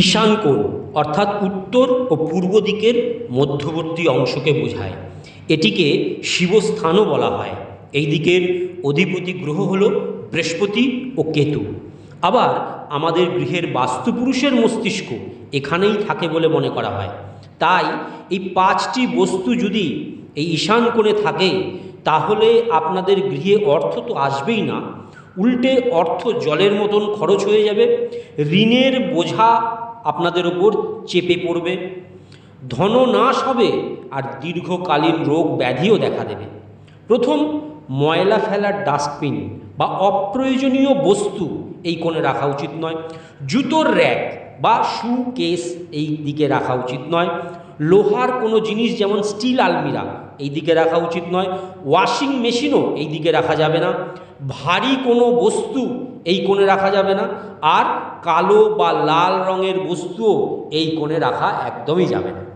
ঈশান কোণ, অর্থাৎ উত্তর ও পূর্ব দিকের মধ্যবর্তী অংশকে বোঝায়। এটিকে শিবস্থানও বলা হয়। এই দিকের অধিপতি গ্রহ হল বৃহস্পতি ও কেতু। আবার আমাদের গৃহের বাস্তুপুরুষের মস্তিষ্ক এখানেই থাকে বলে মনে করা হয়। তাই এই পাঁচটি বস্তু যদি এই ঈশান কোণে থাকে, তাহলে আপনাদের গৃহে অর্থ তো আসবেই না। উল্টে অর্থ জলের মতন খরচ হয়ে যাবে। ঋণের বোঝা আপনাদের উপর চেপে পড়বে। ধন নাশ হবে আর দীর্ঘকালীন রোগ ব্যাধিও দেখা দেবে। প্রথম ময়লা ফেলার ডাস্টবিন বা অপ্রয়োজনীয় বস্তু এই কোণে রাখা উচিত নয়। জুতোর র্যাক বা শু কেস এই দিকে রাখা উচিত নয়। লোহার কোনো জিনিস যেমন স্টিল আলমিরা, এই দিকে রাখা উচিত নয়। ওয়াশিং মেশিনও এই দিকে রাখা যাবে না। ভারী কোনো বস্তু এই কোণে রাখা যাবে না। আর কালো বা লাল রঙের বস্তুও এই কোণে রাখা একদমই যাবে না।